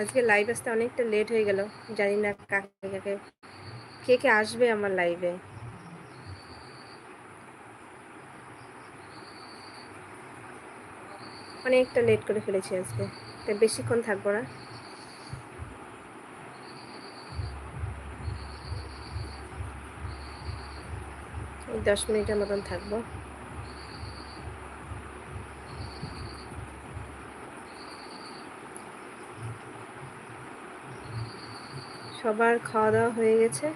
আজকে লাইভ আসতে অনেকটা লেট হয়ে গেল, জানি না কাকে কাকে, কে কে আসবে আমার লাইভে অনেকটা লেট করে ফেলেছি আজকে, তাই বেশিক্ষণ থাকব না। দশ মিনিটের মতন থাকব। সবার খাওয়া দাওয়া হয়ে গেছে।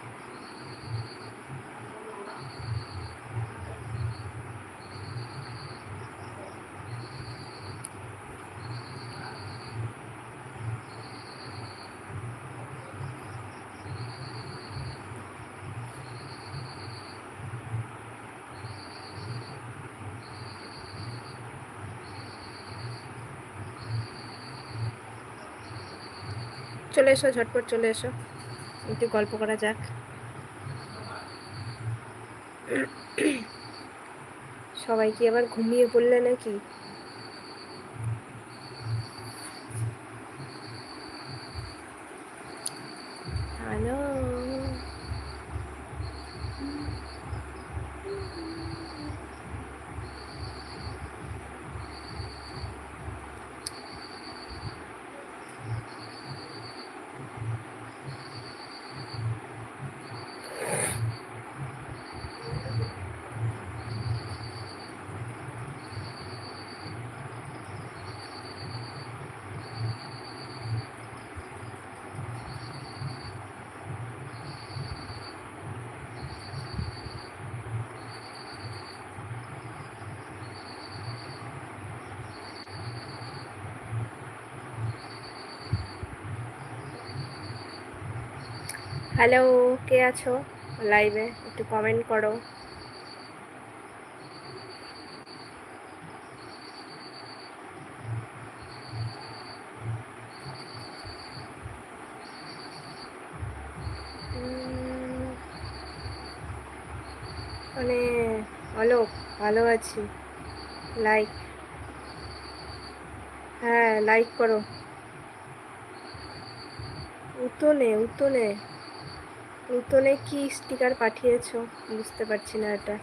চলে এসো ঝটপট চলে এসো। একটু গল্প করা যাক। সবাই কি আবার ঘুমিয়ে পড়লে নাকি হ্যালো হ্যালো, কে আছো? লাইভে একটু কমেন্ট করো। মানে অলোক ভালো আছি। লাইক হ্যাঁ লাইক করো। উতনে উতনে। উতনে কি স্টিকার পাঠিয়েছো? বুঝতে পারছি না এটা।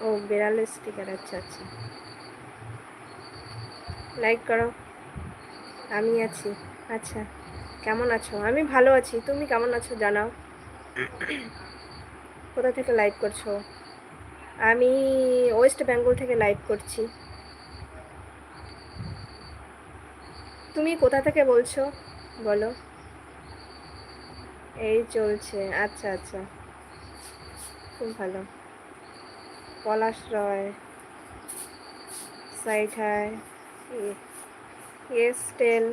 ও, বেড়ালের স্টিকার আচ্ছা আচ্ছা। লাইক করো। আমি আছি। আচ্ছা কেমন আছো? আমি ভালো আছি। তুমি কেমন আছো জানাও। কোথা থেকে লাইভ করছ? আমি ওয়েস্ট বেঙ্গল থেকে লাইভ করছি। তুমি কোথা থেকে বলছো? বলো। এই চলছে আচ্ছা আচ্ছা। খুব ভালো। Palash Roy hi yes tell.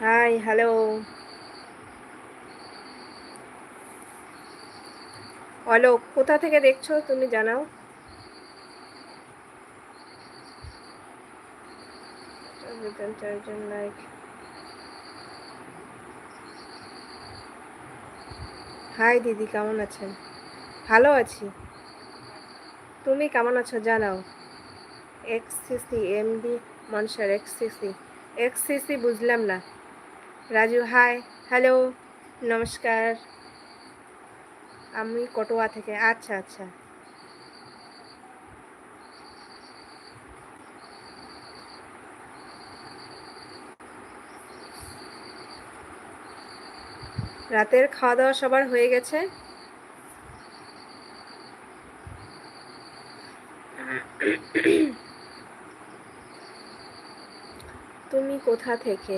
Hi, hello. Alok, কোথা থেকে দেখছ? তুমি জানাও। চারজন লাইক হাই দিদি, কেমন আছেন? ভালো আছি। তুমি কেমন আছো জানাও। X C C M D মনসার X C C X C C বুঝলাম না। রাজু হাই হ্যালো নমস্কার। আমি কটোয়া থেকে আচ্ছা আচ্ছা। রাতের খাওয়া দাওয়া সবার হয়ে গেছে। তুমি কোথা থেকে?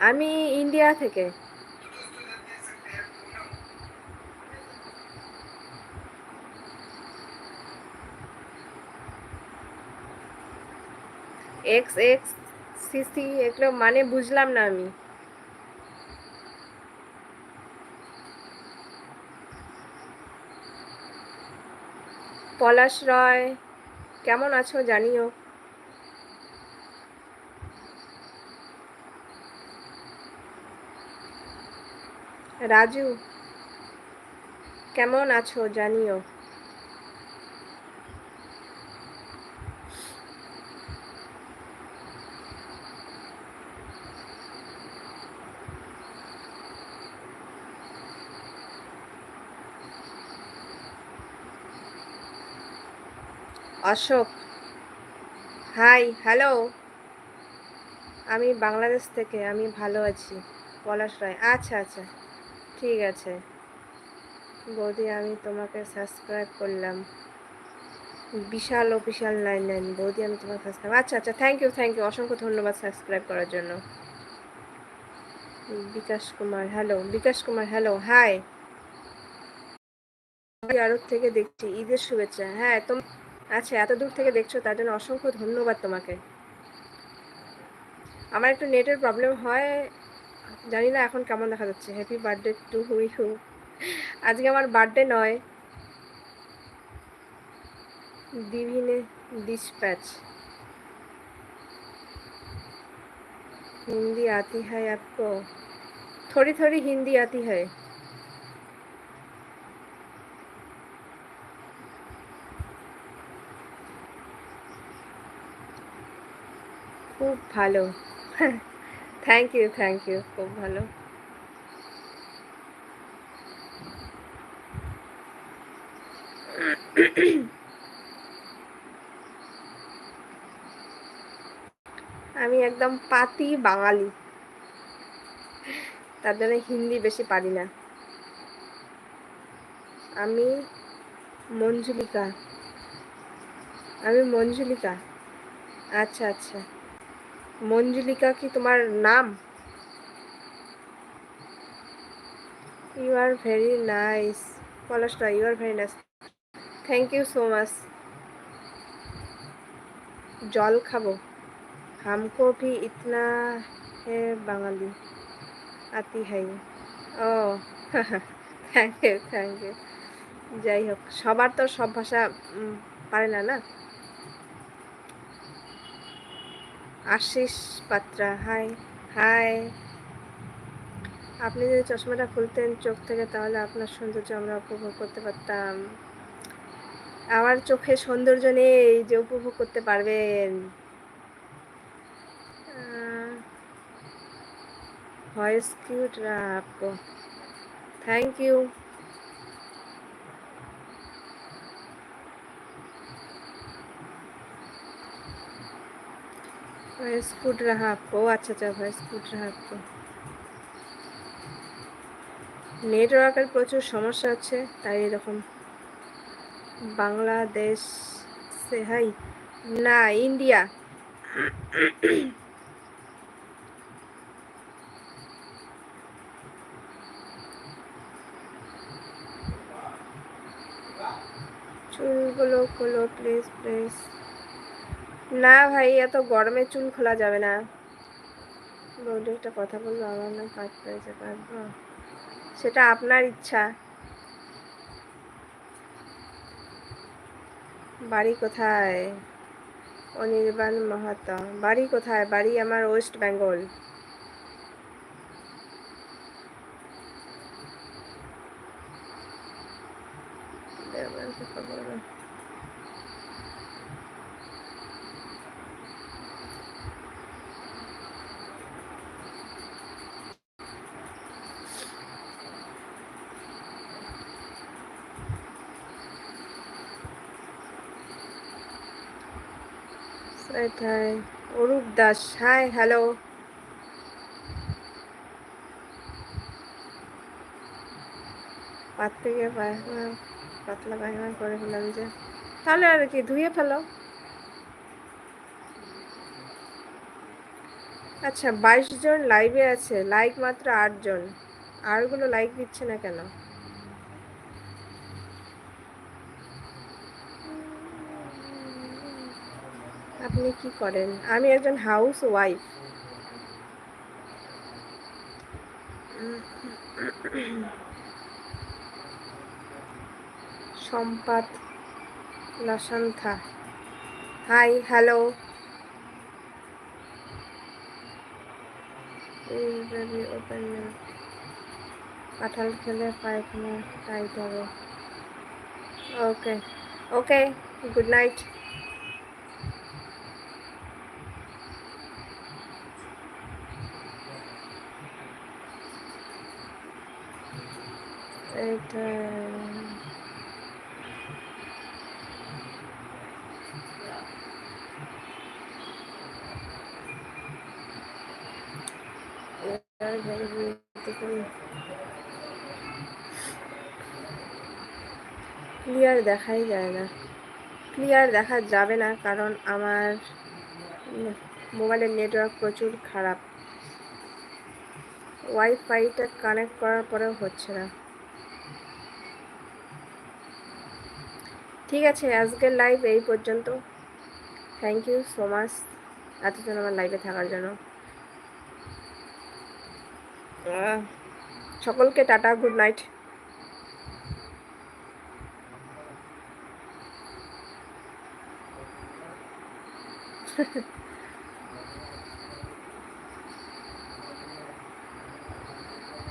আমি ইন্ডিয়া থেকে। এক্স এক্স সিসি এগুলো মানে বুঝলাম না আমি। পলাশ রয় কেমন আছো জানিও? রাজু কেমন আছো জানিও? অশোক। হাই হ্যালো আমি বাংলাদেশ থেকে, আমি ভালো আছি। পলাশ রায়। আচ্ছা আচ্ছা। ঠিক আছে। বৌদি, আমি তোমাকে সাবস্ক্রাইব করলাম। বিশাল অফিসিয়াল নাইন নাইন বৌদি, আমি তোমাকে সাবস্ক্রাইব আচ্ছা আচ্ছা থ্যাংক ইউ থ্যাংক ইউ অসংখ্য ধন্যবাদ সাবস্ক্রাইব করার জন্য। Bikash Kumar hello Bikash Kumar hello hi Arab থেকে দেখছি। ঈদের শুভেচ্ছা। হ্যাঁ তুমি আচ্ছা এত দূর থেকে দেখছো তার জন্য অসংখ্য ধন্যবাদ তোমাকে আমার একটু নেটের প্রবলেম হয় জানি না এখন কেমন দেখা যাচ্ছে হ্যাপি বার্থডে টু হুই হু আজকে আমার বার্থডে নয় দিভিনে डिस्पैच हिंदी आती है आपको थोड़ी थोड़ी हिंदी आती है খুব ভালো। থ্যাংক ইউ থ্যাংক ইউ খুব ভালো। আমি একদম পাতি বাঙালি। তার জন্য হিন্দি বেশি পারি না। আমি মঞ্জুলিকা। আমি মঞ্জুলিকা। আচ্ছা আচ্ছা। মঞ্জুলিকা কি তোমার নাম? You are very nice পলাশটা you are very nice thank you so much জল খাব। হামকো ভি ইতনা হে বাঙালি। আতি হাই ও থ্যাংক ইউ থ্যাংক ইউ যাই হোক, সবার তো সব ভাষা পারে না না? Ashis Patra, hi hi. আপনি যদি চশমাটা খুলতেন চোখ থেকে, তাহলে আপনার সৌন্দর্য আমরা উপভোগ করতে পারতাম। আমার চোখে সৌন্দর্য নেই যে উপভোগ করতে পারবেন। ভয়েস কিউট রা থ্যাংক ইউ वॉइस गुड रहा आपको अच्छा अच्छा वॉइस गुड रहा आपको নেটওয়ার্কের প্রচুর সমস্যা আছে তাই এরকম বাংলাদেশ সে হাই না ইন্ডিয়া চুলগুলো খোলো প্লিজ প্লিজ না ভাই, এত গরমে চুল খোলা যাবে না। বৌদি একটা কথা বলব আমার না পাঁচ পেয়েছে পারব সেটা আপনার ইচ্ছা। বাড়ি কোথায়? অনির্বাণ মাহাতো। বাড়ি কোথায়? বাড়ি আমার ওয়েস্ট বেঙ্গল। এটাই। অরূপ দাস হাই হ্যালো পাত থেকে পাতলা পায়খানা করে ফেলাম যে। তাহলে আর কি, ধুয়ে ফেলো। আচ্ছা বাইশ জন লাইভে আছে লাইক মাত্র আটজন আরগুলো লাইক দিচ্ছে না কেন? আপনি কি করেন? আমি একজন house wife Sampad Lasantha. Hi hello কাঁঠাল খেলে পায়খানা টাইট হবে। ওকে ওকে গুড নাইট এটা ক্লিয়ার দেখাই যায় না। ক্লিয়ার দেখা যাবে না কারণ আমার মোবাইলের নেটওয়ার্ক প্রচুর খারাপ। ওয়াইফাইটা কানেক্ট করার পরেও হচ্ছে না। ঠিক আছে, আজকের লাইভ এই পর্যন্ত। থ্যাংক ইউ সো মাচ এতজন আমার লাইভে থাকার জন্য। সকলকে টাটা গুড নাইট